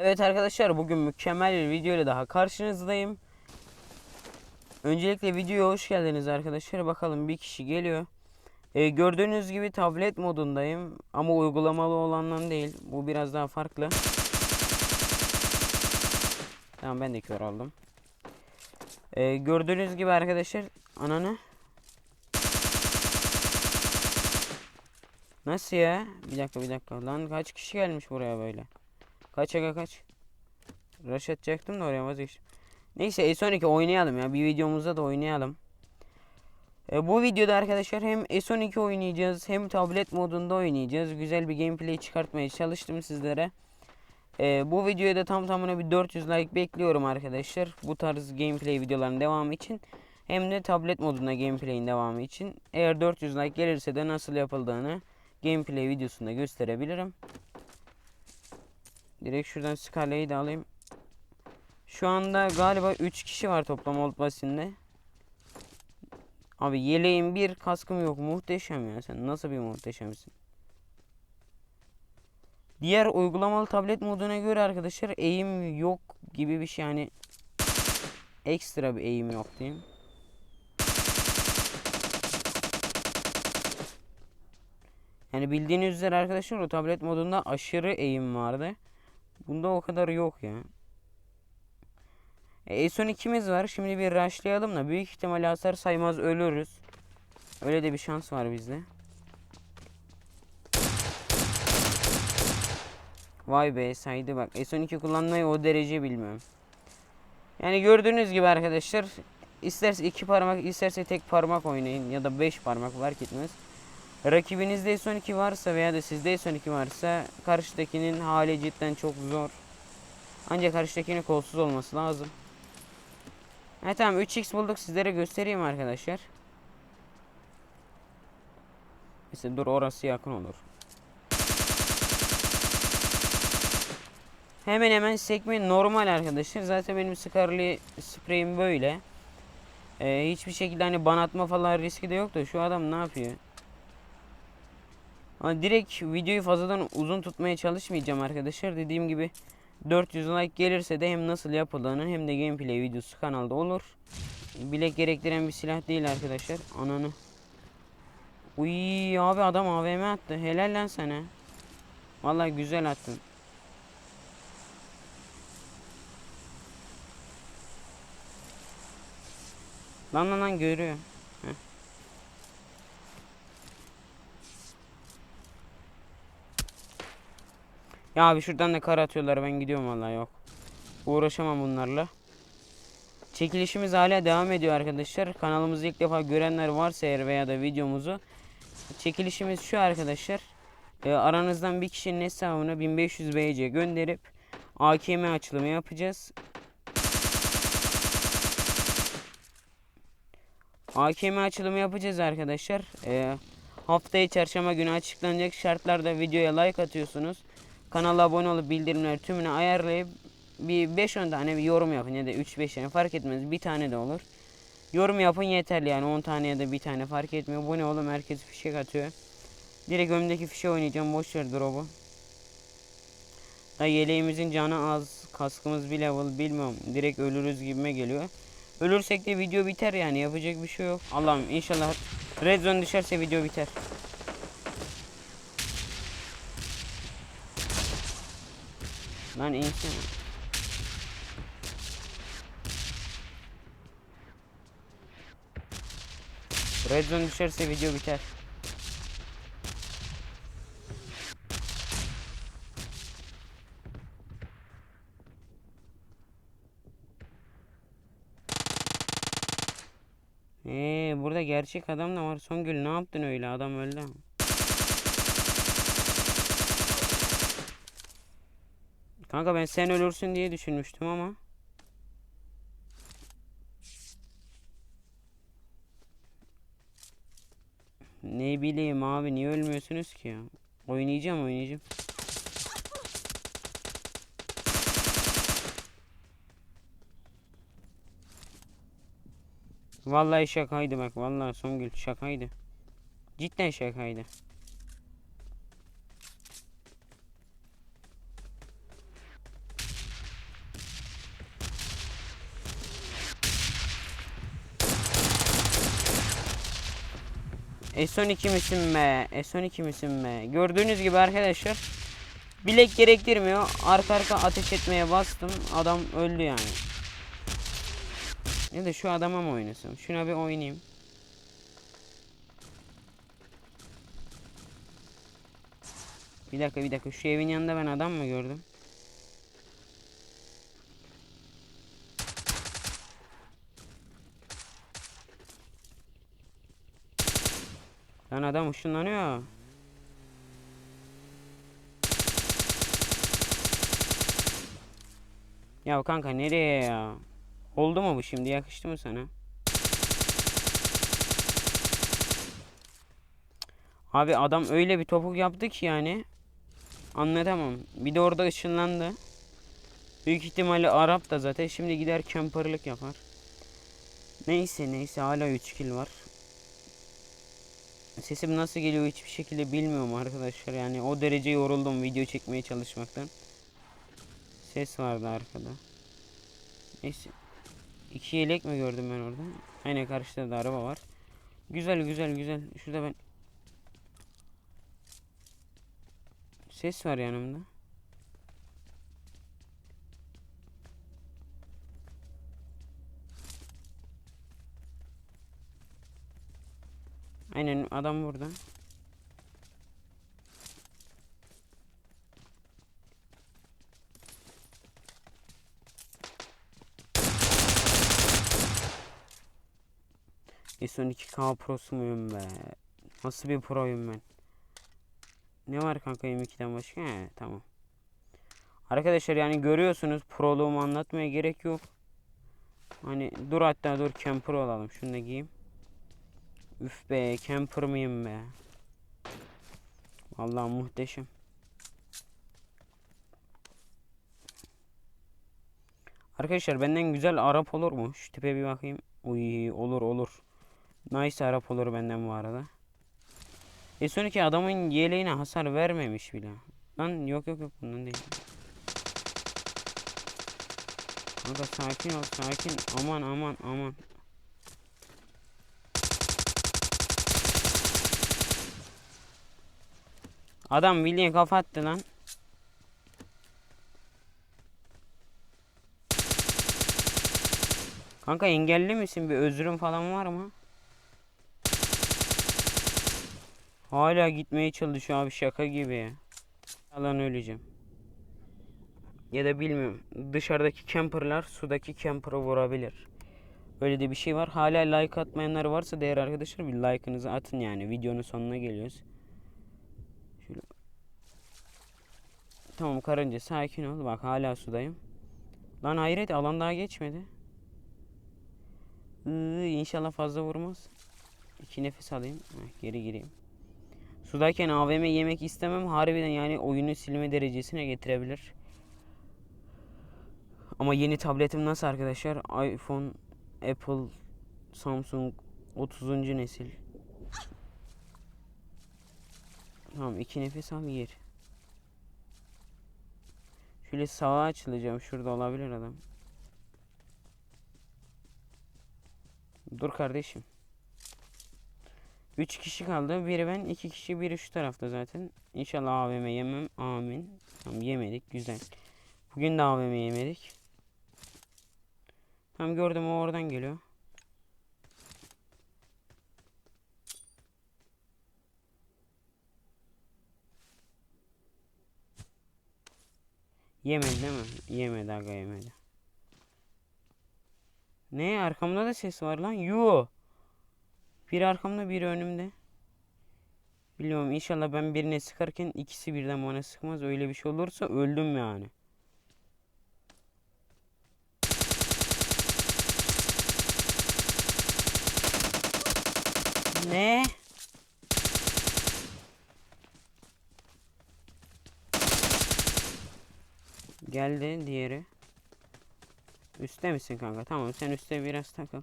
Evet arkadaşlar bugün mükemmel bir video ile daha karşınızdayım. Öncelikle videoya hoş geldiniz arkadaşlar. Bakalım bir kişi geliyor. Ee, gördüğünüz gibi tablet modundayım ama uygulamalı olandan değil. Bu biraz daha farklı. Tamam ben de kör aldım. Ee, gördüğünüz gibi arkadaşlar ananı Nasıl ya? Bir dakika bir dakika. Lan kaç kişi gelmiş buraya böyle? Kaç aga kaç? Rush atacaktım da oraya vazgeçtim. Neyse S12 oynayalım ya. Bir videomuzda da oynayalım. E, bu videoda arkadaşlar hem S12 oynayacağız hem tablet modunda oynayacağız. Güzel bir gameplay çıkartmaya çalıştım sizlere. E, bu videoya da tam tamına bir 400 like bekliyorum arkadaşlar. Bu tarz gameplay videoların devamı için. Hem de tablet modunda gameplay'in devamı için. Eğer 400 like gelirse de nasıl yapıldığını gameplay videosunda gösterebilirim. Direkt şuradan skalayı da alayım. Şu anda galiba 3 kişi var toplam old basinde. Abi yeleğim bir kaskım yok. Muhteşem ya sen nasıl bir muhteşemsin. Diğer uygulamalı tablet moduna göre arkadaşlar eğim yok gibi bir şey yani ekstra bir eğim yok diyeyim. Yani bildiğiniz üzere arkadaşlar o tablet modunda aşırı eğim vardı. Bunda o kadar yok ya. E, son ikimiz var. Şimdi bir rushlayalım da büyük ihtimalle hasar saymaz ölürüz. Öyle de bir şans var bizde. Vay be saydı bak. S12 kullanmayı o derece bilmiyorum. Yani gördüğünüz gibi arkadaşlar isterse iki parmak isterse tek parmak oynayın ya da beş parmak fark etmez. Rakibinizde S12 varsa veya da sizde S12 varsa karşıdakinin hali cidden çok zor. Ancak karşıdakinin kolsuz olması lazım. Ha tamam 3x bulduk sizlere göstereyim arkadaşlar. Mesela dur orası yakın olur. Hemen hemen sekme normal arkadaşlar. Zaten benim Scarlet spreyim böyle. Ee, hiçbir şekilde hani ban atma falan riski de yok da şu adam ne yapıyor? Ama direkt videoyu fazladan uzun tutmaya çalışmayacağım arkadaşlar. Dediğim gibi 400 like gelirse de hem nasıl yapıldığını hem de gameplay videosu kanalda olur. Bilek gerektiren bir silah değil arkadaşlar. Ananı. Uy abi adam AVM attı. Helal lan sana. Vallahi güzel attın. Lan lan lan görüyor. Ya abi şuradan da kar atıyorlar ben gidiyorum vallahi yok. Uğraşamam bunlarla. Çekilişimiz hala devam ediyor arkadaşlar. Kanalımızı ilk defa görenler varsa eğer veya da videomuzu. Çekilişimiz şu arkadaşlar. Ee, aranızdan bir kişinin hesabına 1500 BC gönderip AKM açılımı yapacağız. AKM açılımı yapacağız arkadaşlar. Ee, haftaya çarşamba günü açıklanacak şartlarda videoya like atıyorsunuz. Kanala abone olup bildirimleri tümünü ayarlayıp bir 5-10 tane bir yorum yapın ya da 3-5 tane fark etmez bir tane de olur. Yorum yapın yeterli yani 10 tane ya da bir tane fark etmiyor. Bu ne oğlum herkes fişek atıyor. Direkt önümdeki fişe oynayacağım boş ver drop'u. Da yeleğimizin canı az kaskımız bir level bilmiyorum direkt ölürüz gibime geliyor. Ölürsek de video biter yani yapacak bir şey yok. Allah'ım inşallah red zone düşerse video biter. Lan insan. Red zone düşerse video biter. Ee, burada gerçek adam da var. Songül ne yaptın öyle? Adam öldü Kanka ben sen ölürsün diye düşünmüştüm ama. Ne bileyim abi niye ölmüyorsunuz ki ya? Oynayacağım oynayacağım. Vallahi şakaydı bak vallahi Songül şakaydı. Cidden şakaydı. S12 misin be? S12 misin be? Gördüğünüz gibi arkadaşlar bilek gerektirmiyor. Arka arka ateş etmeye bastım. Adam öldü yani. Ya da şu adama mı oynasam? Şuna bir oynayayım. Bir dakika bir dakika şu evin yanında ben adam mı gördüm? Lan adam ışınlanıyor. Ya kanka nereye ya? Oldu mu bu şimdi? Yakıştı mı sana? Abi adam öyle bir topuk yaptı ki yani. Anlatamam. Bir de orada ışınlandı. Büyük ihtimalle Arap da zaten. Şimdi gider camperlık yapar. Neyse neyse hala 3 kill var. Sesim nasıl geliyor hiçbir şekilde bilmiyorum arkadaşlar. Yani o derece yoruldum video çekmeye çalışmaktan. Ses vardı arkada. Neyse. İki yelek mi gördüm ben orada? Aynen karşıda da araba var. Güzel güzel güzel. Şurada ben Ses var yanımda. Aynen adam burada. S12K prosu muyum be? Nasıl bir proyum ben? Ne var kanka M2'den başka? He, tamam. Arkadaşlar yani görüyorsunuz proluğumu anlatmaya gerek yok. Hani dur hatta dur camper olalım. Şunu da giyeyim. Üf be camper mıyım be? Vallahi muhteşem. Arkadaşlar benden güzel Arap olur mu? Şu tipe bir bakayım. Uy olur olur. Nice Arap olur benden bu arada. E son iki adamın yeleğine hasar vermemiş bile. Lan yok yok yok bundan değil. Kanka sakin ol sakin. Aman aman aman. Adam bildiğin kafa attı lan. Kanka engelli misin? Bir özrün falan var mı? Hala gitmeye çalışıyor abi şaka gibi. Alan öleceğim. Ya da bilmiyorum. Dışarıdaki camperlar sudaki camper'ı vurabilir. Öyle de bir şey var. Hala like atmayanlar varsa değer arkadaşlar bir like'ınızı atın yani. Videonun sonuna geliyoruz. Tamam karınca sakin ol. Bak hala sudayım. Lan hayret alan daha geçmedi. Iı, inşallah fazla vurmaz. İki nefes alayım. Heh, geri gireyim. Sudayken AVM yemek istemem. Harbiden yani oyunu silme derecesine getirebilir. Ama yeni tabletim nasıl arkadaşlar? iPhone, Apple, Samsung 30. nesil. Tamam iki nefes al gir. Şöyle sağa açılacağım. Şurada olabilir adam. Dur kardeşim. 3 kişi kaldı. Biri ben, iki kişi, biri şu tarafta zaten. İnşallah AVM yemem. Amin. Tamam yemedik. Güzel. Bugün de AVM yemedik. Tam gördüm o oradan geliyor. Yemedi değil mi? Yemedi aga yemedi. Ne arkamda da ses var lan. Yoo. Biri arkamda biri önümde. Biliyorum inşallah ben birine sıkarken ikisi birden bana sıkmaz. Öyle bir şey olursa öldüm yani. Ne? Geldi diğeri. Üste misin kanka? Tamam sen üstte biraz takıl.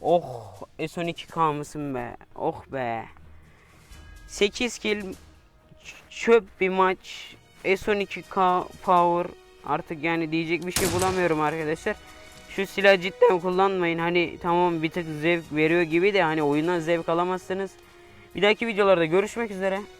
Oh S12K mısın be? Oh be. 8 kill çöp bir maç. S12K power artık yani diyecek bir şey bulamıyorum arkadaşlar. Şu silah cidden kullanmayın. Hani tamam bir tık zevk veriyor gibi de hani oyundan zevk alamazsınız. Bir dahaki videolarda görüşmek üzere.